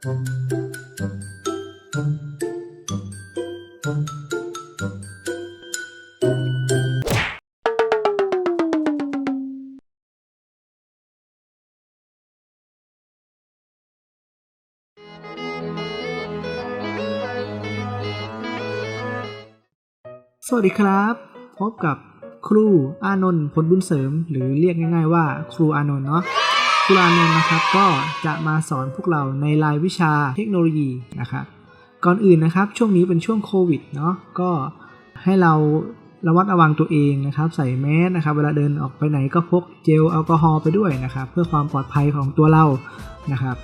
สวัสดีครับ พบกับครูอานนท์ผลบุญเสริม หรือเรียกง่ายๆว่า ครูอานนท์เนาะ ครูอานนท์นะครับก็จะมาสอนพวกเราในรายวิชาเทคโนโลยีนะครับก่อนอื่นนะครับช่วงนี้เป็นช่วงโควิดเนาะก็ให้เราระวัดระวังตัวเองนะครับ ใส่แมสนะครับ เวลาเดินออกไปไหนก็พกเจลแอลกอฮอล์ไปด้วยนะครับ เพื่อความปลอดภัยของตัวเรานะครับ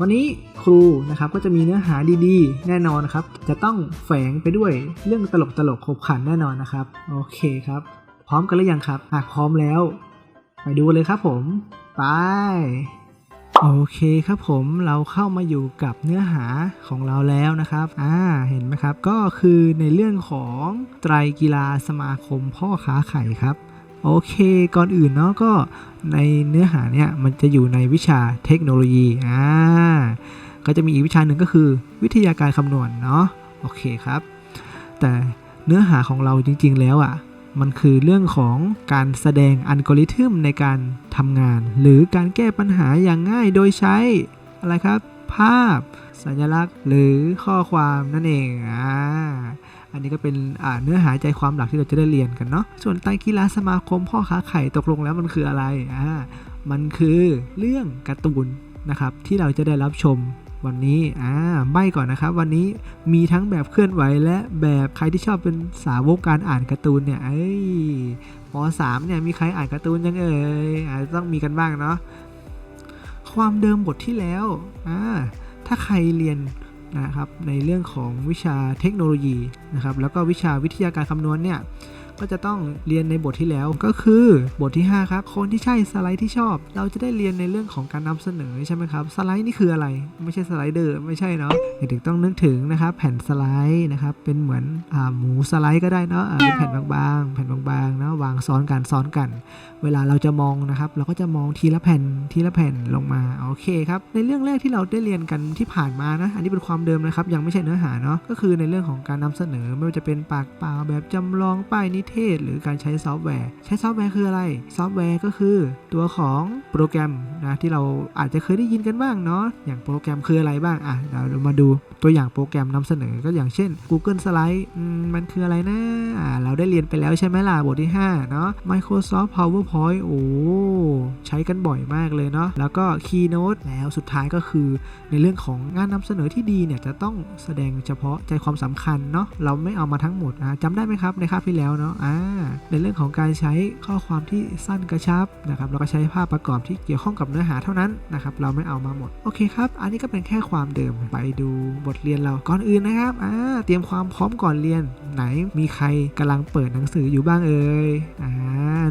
วันนี้ครูนะครับก็จะมีเนื้อหาดีๆ แน่นอนนะครับ จะต้องแฝงไปด้วยเรื่องตลกตลกๆขบขันแน่นอนนะครับ โอเคครับ พร้อมกันหรือยังครับหากพร้อมแล้ว ไปดูเลยครับผม ไป โอเคครับผมเราเข้ามาอยู่กับเนื้อหาของเราแล้วนะครับอ่าเห็นไหมครับก็คือในเรื่องของไตรกีฬาสมาคมพ่อค้าไข่ครับโอเค ก่อนอื่นเนาะก็ในเนื้อหาเนี่ยมันจะอยู่ในวิชาเทคโนโลยี อ่า ก็จะมีอีกวิชาหนึ่งก็คือ วิทยาการคำนวณเนาะ โอเคครับ แต่เนื้อหาของเราจริงๆแล้วอะ่ะ มันคือเรื่องของการแสดงอัลกอริทึมในการทำงาน หรือการแก้ปัญหาอย่างง่ายโดยใช้อะไรครับ ภาพ สัญลักษณ์ หรือข้อความนั่นเองอ่าอันนี้ก็เป็นเนื้อหาใจความหลักที่เราจะได้เรียนกันเนาะส่วนไตกีฬาสมาคมพ่อค้าไข่ตกลงแล้วมันคืออะไรอ่ามันคือเรื่องการ์ตูนนะครับที่เราจะได้รับชม วันนี้อ่าใบก่อนนะครับ วันนี้มีทั้งแบบเคลื่อนไหวและแบบใครที่ชอบเป็นสาวกการอ่านการ์ตูนเนี่ยเอ้ยป .3 เนี่ยมีใครอ่านการ์ตูนยังเอ่ยอาจจะต้องมีกันบ้างเนาะความเดิมบทที่แล้วอ่าถ้าใครเรียนนะครับในเรื่องของวิชาเทคโนโลยีนะครับแล้วก็วิชาวิทยาการคำนวณเนี่ย ก็จะต้องเรียนในบทที่แล้วก็คือบทที่ 5 ครับ คนที่ใช่สไลด์ที่ชอบ เราจะได้เรียนในเรื่องของการนำเสนอใช่ไหมครับสไลด์นี่คืออะไร ไม่ใช่สไลเดอร์ไม่ใช่เนาะเด็กๆต้องนึกถึงนะครับแผ่นสไลด์นะครับเป็นเหมือนอหมูสไลด์ก็ได้เนาะเป็นแผ่นบางๆ แผ่นบางๆเนาะวางซ้อนกันซ้อนกัน เวลาเราจะมองนะครับ เราก็จะมองทีละแผ่นทีละแผ่นลงมาโอเคครับในเรื่องแรกที่เราได้เรียนกันที่ผ่านมานะอันนี้เป็นความเดิมนะครับยังไม่ใช่เนื้อหาเนาะก็คือในเรื่องของการนำเสนอไม่ว่าจะเป็นปากเปล่าแบบจำลองป้ายนิเทศ หรือการใช้ซอฟต์แวร์ ใช้ซอฟต์แวร์คืออะไร ซอฟต์แวร์ก็คือตัวของโปรแกรมนะที่เราอาจจะเคยได้ยินกันบ้างเนาะ อย่างโปรแกรมคืออะไรบ้าง อะ เรามาดูตัวอย่างโปรแกรมนำเสนอก็อย่างเช่น Google Slide มันคืออะไรนะอ่าเราได้เรียนไปแล้วใช่ไหมล่ะบทที่ 5 เนาะ Microsoft PowerPoint โอ้ใช้กันบ่อยมากเลยเนาะ แล้วก็ Keynote แล้วสุดท้ายก็คือ ในเรื่องของงานนำเสนอที่ดีเนี่ยจะต้องแสดงเฉพาะใจความสำคัญเนาะ เราไม่เอามาทั้งหมดอ่าจำได้ไหมครับในคาบที่แล้วเนาะอ่าในเรื่องของการใช้ข้อความที่สั้นกระชับนะครับแล้วก็ใช้ภาพประกอบที่เกี่ยวข้องกับเนื้อหาเท่านั้นนะครับเราไม่เอามาหมดโอเคครับ อันนี้ก็เป็นแค่ความเดิมไปดูบทเรียนเราก่อนอื่นนะครับอ่าเตรียมความพร้อมก่อนเรียน ไหนมีใครกำลังเปิดหนังสืออยู่บ้างเอ่ยอ่า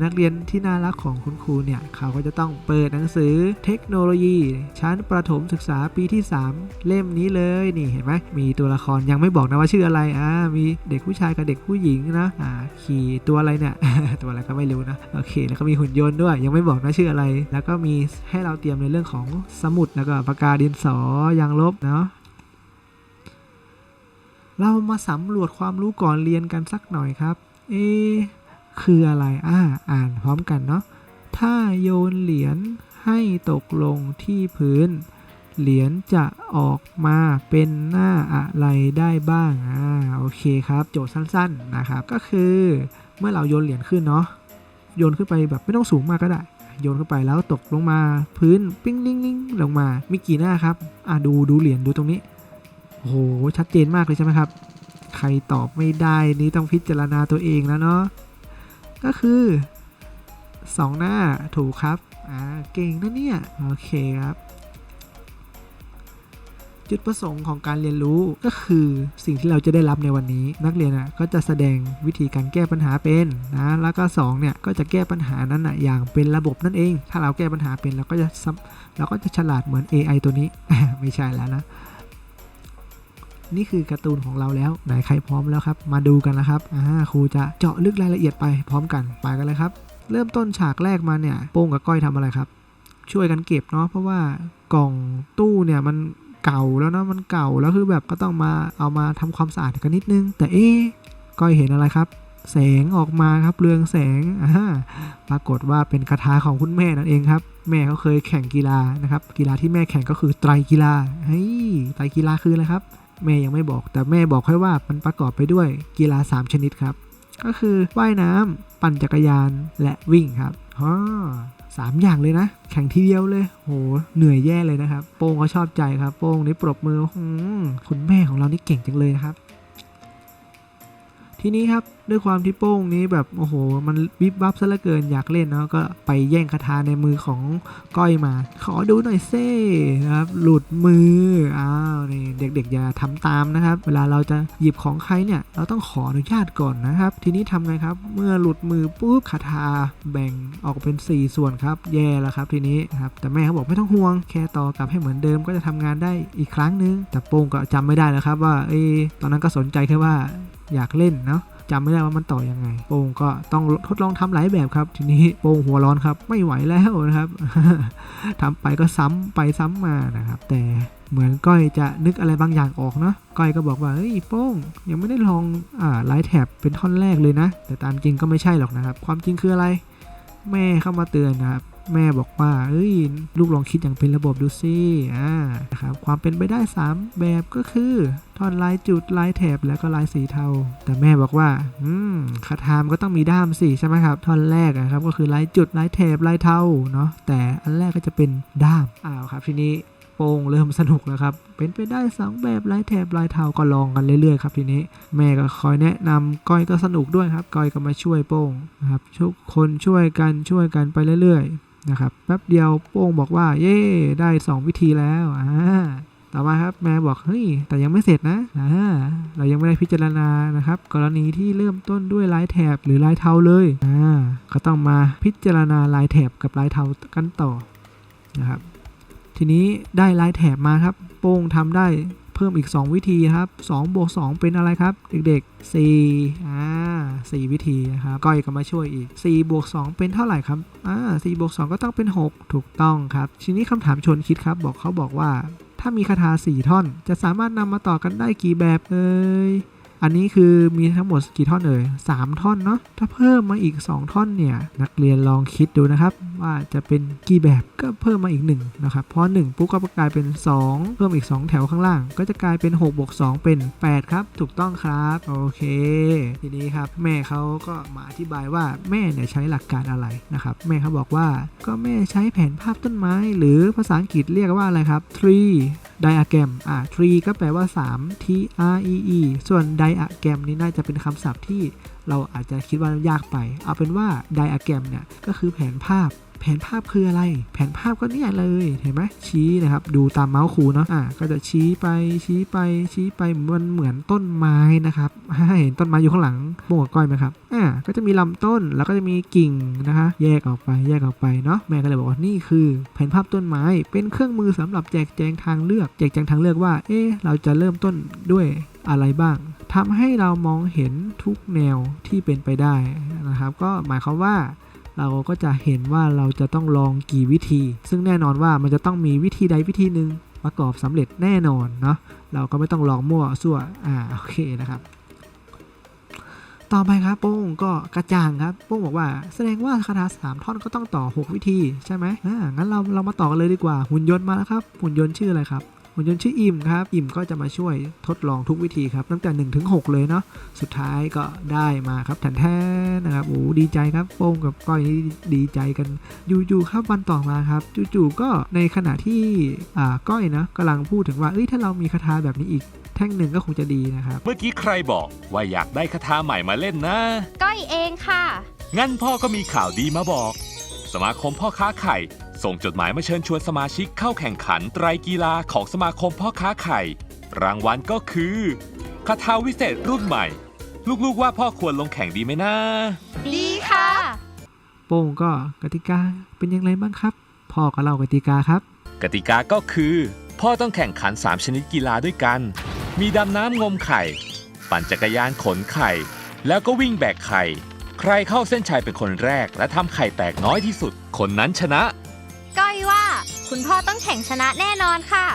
นักเรียนที่น่ารักของคุณครูเนี่ยเขาก็จะต้องเปิดหนังสือเทคโนโลยี ชั้นประถมศึกษาปีที่ 3 เล่มนี้เลยนี่เห็นไหมมีตัวละครยังไม่บอกนะว่าชื่ออะไรอ่ามีเด็กผู้ชายกับเด็กผู้หญิงนะอ่าขี่ตัวอะไรเนี่ย ตัวอะไรก็ไม่รู้นะโอเคแล้วก็มีหุ่นยนต์ด้วย ยังไม่บอกนะชื่ออะไร แล้วก็มีให้เราเตรียมในเรื่องของสมุดแล้วก็ปากกาดินสอยางลบเนาะเรามาสำรวจความรู้ก่อนเรียนกันสักหน่อยครับ เอคืออะไรอ่าอ่านพร้อมกันเนาะถ้าโยนเหรียญให้ตกลงที่พื้น เหรียญจะออกมาเป็นหน้าอะไรได้บ้าง อ่า โอเคครับ โจทย์สั้น ๆ นะครับ ก็คือเมื่อเราโยนเหรียญขึ้นเนาะ โยนขึ้นไปแบบไม่ต้องสูงมากก็ได้ โยนขึ้นไปแล้วตกลงมาพื้นปิ้งลิงลิงลงมา มีกี่หน้าครับ อ่าดูดูเหรียญดูตรงนี้ โอ้โห ชัดเจนมากเลยใช่ไหมครับ ใครตอบไม่ได้นี้ต้องพิจารณาตัวเองแล้วเนาะ ก็คือ 2 หน้าถูกครับ อ่า เก่งนะเนี่ย โอเคครับ จุดประสงค์ของการเรียนรู้ก็คือสิ่งที่เราจะได้รับในวันนี้ นักเรียนอะก็จะแสดงวิธีการแก้ปัญหาเป็นนะแล้วก็2เนี่ยก็จะแก้ปัญหานั้นอะอย่างเป็นระบบนั่นเอง ถ้าเราแก้ปัญหาเป็นเราก็จะเราก็จะฉลาดเหมือน AI ตัวนี้ไม่ใช่แล้วนะนี่คือการ์ตูนของเราแล้วไหนใครพร้อมแล้วครับ มาดูกันนะครับอ่าครูจะเจาะลึกรายละเอียดไปพร้อมกันไปกันเลยครับ เริ่มต้นฉากแรกมาเนี่ยโป้งกับก้อยทำอะไรครับ ช่วยกันเก็บเนาะเพราะว่ากล่องตู้เนี่ยมัน เก่าแล้วนะมันเก่าแล้วคือแบบก็ต้องมาเอามาทำความสะอาดกันนิดนึง แต่เอ๊ก้อยเห็นอะไรครับ แสงออกมาครับเรืองแสงอ่าปรากฏว่าเป็นคาถาของคุณแม่นั่นเองครับ แม่เขาเคยแข่งกีฬานะครับ กีฬาที่แม่แข่งก็คือไตรกีฬาเฮ้ยไตรกีฬาคืออะไรครับ แม่ยังไม่บอก แต่แม่บอกแค่ว่ามันประกอบไปด้วยกีฬา 3 ชนิดครับ ก็คือว่ายน้ำปั่นจักรยานและวิ่งครับอ๋อ สามอย่างเลยนะ แข่งทีเดียวเลย โห เหนื่อยแย่เลยนะครับ โป้งเขาชอบใจครับ โป้งนี่ปรบมือหืมคุณแม่ของเรานี่เก่งจังเลยนะครับ ทีนี้ครับด้วยความที่โป้งนี้แบบโอ้โห มันวิบวับซะเหลือเกินอยากเล่นเนาะก็ไปแย่งคาถาในมือของก้อยมา ขอดูหน่อยเซ่นะครับ หลุดมืออ้าวนี่เด็กๆอย่าทำตามนะครับ เวลาเราจะหยิบของใครเนี่ย เราต้องขออนุญาตก่อนนะครับ ทีนี้ทำไงครับ เมื่อหลุดมือปุ๊บคาถาแบ่งออกเป็น 4 ส่วนครับ แย่แล้วครับทีนี้ครับแต่แม่เขาบอกไม่ต้องห่วง แค่ต่อกลับให้เหมือนเดิมก็จะทำงานได้อีกครั้งนึง แต่โป้งก็จำไม่ได้แล้วครับว่าเอ้ตอนนั้นก็สนใจแค่ว่าอยากเล่นเนาะ จำไม่ได้ว่ามันต่อยังไงโป้งก็ต้องทดลองทำหลายแบบครับ ทีนี้โป้งหัวร้อนครับ ไม่ไหวแล้วนะครับทำไปก็ซ้ำไปซ้ำมานะครับ แต่เหมือนก้อยจะนึกอะไรบางอย่างออกเนาะก้อยก็บอกว่าเฮ้ยโป้งยังไม่ได้ลองอ่าไลท์แท็บเป็นท่อนแรกเลยนะ แต่ตามจริงก็ไม่ใช่หรอกนะครับ ความจริงคืออะไร แม่เข้ามาเตือนนะครับ แม่บอกว่าเอ้ย ลูกลองคิดอย่างเป็นระบบดูสิอ่านะครับความเป็นไปได้ 3 แบบก็คือท่อนลายจุดลายแถบแล้วก็ลายสีเทา แต่แม่บอกว่า อืมคาถามก็ต้องมีด้ามสิใช่ไหมครับ ท่อนแรกอะครับก็คือลายจุดลายแถบลายเทาเนาะแต่อันแรกก็จะเป็นด้ามอ้าวครับทีนี้โป้งเริ่มสนุกแล้วครับ เป็นไปได้สองแบบลายแถบลายเทาก็ลองกันเรื่อยๆครับทีนี้ แม่ก็คอยแนะนำก้อยก็สนุกด้วยครับ ก้อยก็มาช่วยโป้งนะครับทุกคนช่วยกันช่วยกันไปเรื่อยๆ นะครับแป๊บเดียวโป้งบอกว่า เย่ได้ 2 วิธีแล้วอ่าต่อมาครับแม่บอกเฮ้ยแต่ยังไม่เสร็จนะอ่าเรายังไม่ได้พิจารณานะครับ กรณีที่เริ่มต้นด้วยลายแถบหรือลายเทาเลยอ่าก็ต้องมาพิจารณาลายแถบกับลายเทากันต่อนะครับ ทีนี้ได้ลายแถบมาครับ โป้งทำได้ เพิ่มอีก 2 วิธีครับ2บวก2เป็นอะไรครับ เด็กๆ4อ่า4วิธีนะครับก้อยก็มาช่วยอีก4บวก2เป็นเท่าไหร่ครับอ่า4บวก2ก็ต้องเป็น 6 ถูกต้องครับ ทีนี้คำถามชวนคิดครับ บอกเขาบอกว่า ถ้ามีคาถา4ท่อน จะสามารถนำมาต่อกันได้กี่แบบเอ่ยอันนี้คือมีทั้งหมดกี่ท่อนเอ่ย3ท่อนเนาะถ้าเพิ่มมาอีก 2 ท่อนเนี่ยนักเรียนลองคิดดูนะครับว่าจะเป็นกี่แบบก็เพิ่มมาอีก 1 นะครับพราะ1ปุ๊บก็กลายเป็น 2 เพิ่มอีก 2 แถวข้างล่าง ก็จะกลายเป็น6บวก2เป็น 8 ครับ ถูกต้องครับ โอเค ทีนี้ครับ แม่เขาก็มาอธิบายว่าแม่เนี่ยใช้หลักการอะไรนะครับ แม่เขาบอกว่าก็แม่ใช้แผนภาพต้นไม้ หรือภาษาอังกฤษเรียกว่าอะไรครับ tree diagram อ่า tree ก็แปลว่า 3 t r e e ส่วน diagram นี่น่าจะเป็นคำศัพท์ที่เราอาจจะคิดว่ายากไป เอาเป็นว่า diagram เนี่ยก็คือแผนภาพ แผนภาพคืออะไร แผนภาพก็เนี่ยเลยเห็นไหมชี้นะครับ ดูตามเมาส์ครูเนาะอ่าก็จะชี้ไปชี้ไปชี้ไปมันเหมือนต้นไม้นะครับเห็นต้นไม้อยู่ข้างหลังโป่งกับก้อยไหมครับอ่าก็จะมีลำต้นแล้วก็จะมีกิ่งนะคะ แยกออกไปแยกออกไปเนาะแม่ก็เลยบอกว่านี่คือ แผนภาพต้นไม้เป็นเครื่องมือสำหรับแจกแจงทางเลือก แจกแจงทางเลือกว่า เอ๊ะเราจะเริ่มต้นด้วยอะไรบ้างทำให้เรามองเห็นทุกแนวที่เป็นไปได้นะครับ ก็หมายความว่า เราก็จะเห็นว่าเราจะต้องลองกี่วิธี ซึ่งแน่นอนว่ามันจะต้องมีวิธีใดวิธีหนึ่งประกอบสำเร็จแน่นอนเนาะเราก็ไม่ต้องลองมั่วซั่วอ่าโอเคนะครับ ต่อไปครับโป้งก็กระจ่างครับโป้งบอกว่าแสดงว่าคาถาสามท่อนก็ต้องต่อ 6 วิธีใช่ไหมอ่างั้นเราเรามาต่อกันเลยดีกว่าหุ่นยนต์มาแล้วครับหุ่นยนต์ชื่ออะไรครับ หุ่นยนต์ชื่ออิ่มครับ อิ่มก็จะมาช่วยทดลองทุกวิธีครับ ตั้งแต่1นถึงหเลยเนาะสุดท้ายก็ได้มาครับแทนแท้นะครับโอ้ดีใจครับโป้งกับก้อยนี่ดีใจกันอยู่ๆครับวันต่อมาครับจู่ๆก็ในขณะที่อ่าก้อยนะกำลังพูดถึงว่าเอ้ยถ้าเรามีคาถาแบบนี้อีกแท่งหนึ่งก็คงจะดีนะครับ เมื่อกี้ใครบอกว่าอยากได้คาถาใหม่มาเล่นนะ ก้อยเองค่ะ งั้นพ่อก็มีข่าวดีมาบอก สมาคมพ่อค้าไข่ ส่งจดหมายมาเชิญชวนสมาชิกเข้าแข่งขันไตรกีฬาของสมาคมพ่อค้าไข่ รางวัลก็คือคาถาวิเศษรุ่นใหม่ ลูกๆว่าพ่อควรลงแข่งดีไหมนะ ดีค่ะ โป้งก็กติกาเป็นยังไงบ้างครับ พ่อก็เล่ากติกาครับ กติกาก็คือ พ่อต้องแข่งขัน 3 ชนิดกีฬาด้วยกัน มีดำน้ำงมไข่ ปั่นจักรยานขนไข่ แล้วก็วิ่งแบกไข่ ใครเข้าเส้นชัยเป็นคนแรก และทำไข่แตกน้อยที่สุด คนนั้นชนะ ก้อยว่า คุณพ่อต้องแข่งชนะแน่นอนค่ะ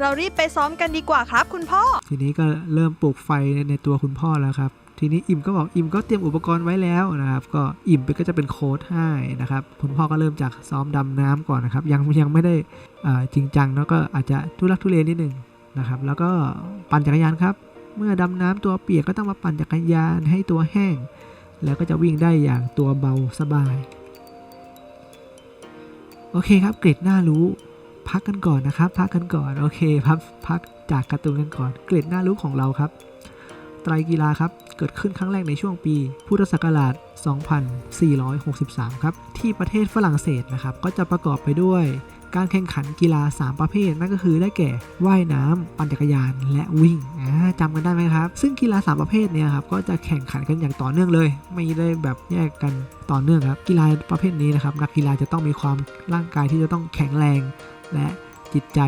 เรารีบไปซ้อมกันดีกว่าครับ คุณพ่อ ทีนี้ก็เริ่มปลูกไฟในตัวคุณพ่อแล้วครับ ทีนี้อิมก็บอกอิมก็เตรียมอุปกรณ์ไว้แล้วนะครับ ก็อิมก็จะเป็นโค้ดให้นะครับ คุณพ่อก็เริ่มจากซ้อมดำน้ำก่อนนะครับ ยังยังไม่ได้จริงจังแล้วก็อาจจะทุลักทุเลนิดหนึ่งนะครับ แล้วก็ปั่นจักรยานครับ เมื่อดำน้ำตัวเปียกก็ต้องมาปั่นจักรยานให้ตัวแห้ง แล้วก็จะวิ่งได้อย่างตัวเบาสบาย โอเคครับเกรดน่ารู้ พักกันก่อนนะครับ พักกันก่อนโอเคพักพักจากการ์ตูนกันก่อน เกรดน่ารู้ของเราครับ ไตรกีฬาครับเกิดขึ้นครั้งแรกในช่วงปีพุทธศักราช 2463 ครับ ที่ประเทศฝรั่งเศสนะครับ ก็จะประกอบไปด้วย การแข่งขันกีฬา 3 ประเภท นั่นก็คือได้แก่ว่ายน้ำปั่นจักรยานและวิ่งอ่าจำกันได้ไหมครับ ซึ่งกีฬา 3 ประเภทเนี่ยครับก็จะแข่งขันกันอย่างต่อเนื่องเลย ไม่ได้แบบแยกกันต่อเนื่องครับ กีฬาประเภทนี้นะครับนักกีฬาจะต้องมีความร่างกายที่จะต้องแข็งแรง และจิตใจ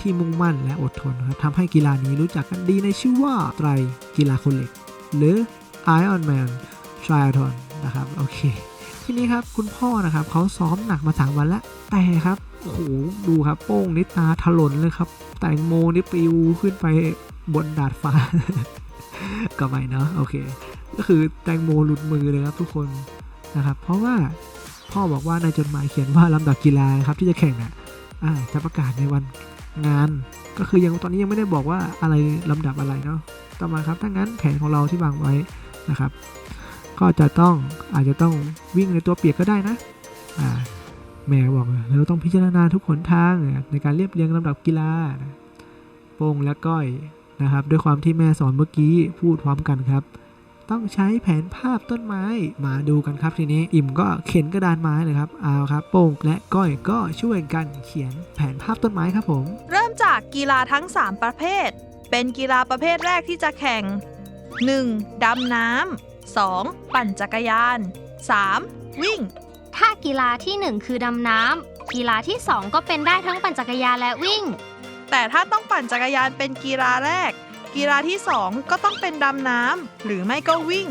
ที่มุ่งมั่นและอดทนครับทำให้กีฬานี้รู้จักกันดีในชื่อว่าไตรกีฬาคนเหล็ก หรือ Iron Man Triathlon นะครับโอเค ทีนี้ครับคุณพ่อนะครับเขาซ้อมหนักมาสามวันแล้วแต่ครับโอ้โหดูครับโป้งนิตาถลนเลยครับ แตงโมนี่ปลิวขึ้นไปบนดาดฟ้า ก็ไม่เนาะโอเค ก็คือแตงโมหลุดมือเลยครับทุกคนนะครับ เพราะว่าพ่อบอกว่าในจดหมายเขียนว่าลำดับกีฬานะครับที่จะแข่งอะอ่าจะประกาศในวันงาน ก็คือยังตอนนี้ยังไม่ได้บอกว่าอะไรลำดับอะไรเนาะต่อมาครับถ้างั้นแผนของเราที่วางไว้นะครับ ก็จะต้องอาจจะต้องวิ่งในตัวเปียกก็ได้นะอ่าแม่บอกเราต้องพิจารณาทุกหนทางในการเรียบเรียงลำดับกีฬาโป้งและก้อยนะครับด้วยความที่แม่สอนเมื่อกี้พูดพร้อมกันครับ ต้องใช้แผนภาพต้นไม้มาดูกันครับทีนี้อิ่มก็เข็นกระดานไม้เลยครับเอาครับโป้งและก้อยก็ช่วยกันเขียนแผนภาพต้นไม้ครับผม เริ่มจากกีฬาทั้ง 3 ประเภท เป็นกีฬาประเภทแรกที่จะแข่ง 1. ดำน้ำ 2. ปั่นจักรยาน 3. วิ่ง ถ้ากีฬาที่ 1 คือดำน้ำกีฬาที่ 2 ก็เป็นได้ทั้งปั่นจักรยานและวิ่ง แต่ถ้าต้องปั่นจักรยานเป็นกีฬาแรก กีฬาที่ 2 ก็ต้องเป็นดำน้ำหรือไม่ก็วิ่ง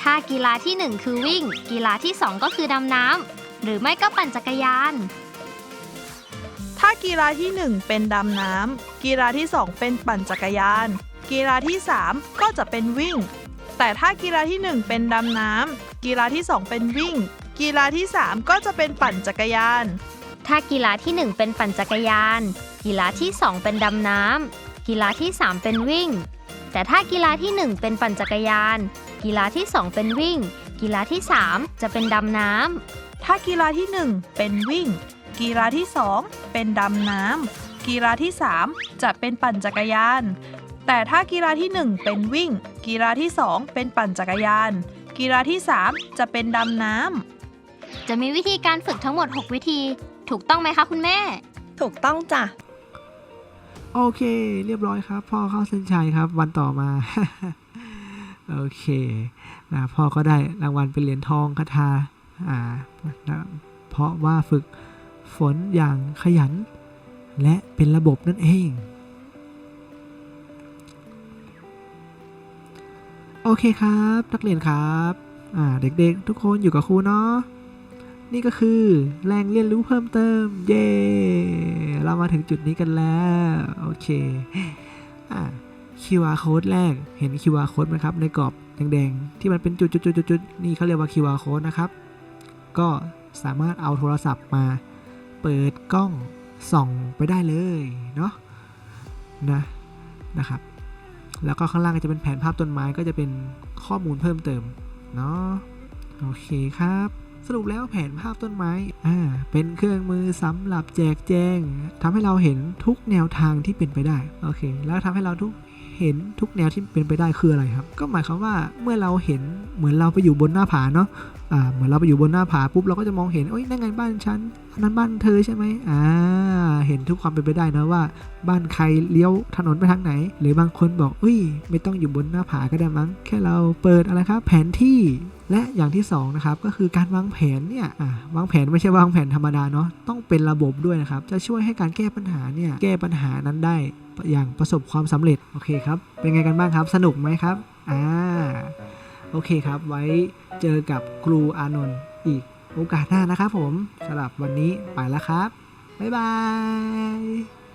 ถ้ากีฬาที่ 1 คือวิ่ง กีฬาที่ 2 ก็คือดำน้ำหรือไม่ก็ปั่นจักรยาน ถ้ากีฬาที่ 1 เป็นดำน้ำกีฬาที่ 2 เป็นปั่นจักรยาน กีฬาที่ 3 ก็จะเป็นวิ่ง แต่ถ้ากีฬาที่ 1 เป็นดำน้ำกีฬาที่ 2 เป็นวิ่ง กีฬาที่ 3 ก็จะเป็นปั่นจักรยาน ถ้ากีฬาที่ 1 เป็นปั่นจักรยาน กีฬาที่ 2 เป็นดำน้ำกีฬาที่ 3 เป็นวิ่ง แต่ถ้ากีฬาที่ 1 เป็นปั่นจักรยาน กีฬาที่ 2 เป็นวิ่ง กีฬาที่ 3 จะเป็นดำน้ำถ้ากีฬาที่ 1 เป็นวิ่ง กีฬาที่ 2 เป็นดำน้ำกีฬาที่ 3 จะเป็นปั่นจักรยาน แต่ถ้ากีฬาที่ 1 เป็นวิ่ง กีฬาที่ 2 เป็นปั่นจักรยาน กีฬาที่ 3 จะเป็นดำน้ำจะมีวิธีการฝึกทั้งหมด 6 วิธี ถูกต้องไหมคะคุณแม่ ถูกต้องจ้ะ โอเค เรียบร้อยครับ พ่อเข้าเส้นชัยครับ วันต่อมา โอเคนะพ่อก็ได้รางวัลเป็นเหรียญทองคาถาอ่านะเพราะว่าฝึกฝนอย่างขยัน และเป็นระบบนั่นเอง โอเคครับ นักเรียนครับอ่าเด็กๆ ทุกคนอยู่กับครูเนาะนี่ก็คือแรงเรียนรู้เพิ่มเติม เย้เรามาถึงจุดนี้กันแล้ว โอเคอ่า QR code แรกเห็น QR code ไหมครับ ในกรอบแดงๆ ที่มันเป็นจุดๆๆๆนี่เขาเรียกว่า QR code นะครับ ก็สามารถเอาโทรศัพท์มา เปิดกล้องส่องไปได้เลยเนาะนะนะครับ แล้วก็ข้างล่างก็จะเป็นแผนภาพต้นไม้ก็จะเป็นข้อมูลเพิ่มเติมเนาะโอเคครับสรุปแล้วแผนภาพต้นไม้ อ่า เป็นเครื่องมือสำหรับแจกแจงทำให้เราเห็นทุกแนวทางที่เป็นไปได้ โอเค แล้วทำให้เราทุกเห็นทุกแนวที่เป็นไปได้คืออะไรครับ ก็หมายความว่าเมื่อเราเห็นเหมือนเราไปอยู่บนหน้าผาเนาะ อ่าเหมือนเราไปอยู่บนหน้าผาปุ๊บเราก็จะมองเห็นโอ้ยนั่นไงบ้านฉันอันนั้นบ้านเธอใช่ไหมอ่า เห็นทุกความเป็นไปได้นะว่า บ้านใครเลี้ยวถนนไปทางไหน หรือบางคนบอกเอ้ย ไม่ต้องอยู่บนหน้าผาก็ได้มั้ง แค่เราเปิดอะไรครับแผนที่และอย่างที่สองนะครับก็คือการวางแผนเนี่ย วางแผนไม่ใช่วางแผนธรรมดาเนาะ ต้องเป็นระบบด้วยนะครับ จะช่วยให้การแก้ปัญหาเนี่ยแก้ปัญหานั้นได้อย่างประสบความสำเร็จ โอเคครับ เป็นไงกันบ้างครับ สนุกไหมครับ อ่า โอเคครับ ไว้ เจอกับครูอานนท์อีกโอกาสหน้านะครับผมสำหรับวันนี้ไปแล้วครับ บ๊ายบาย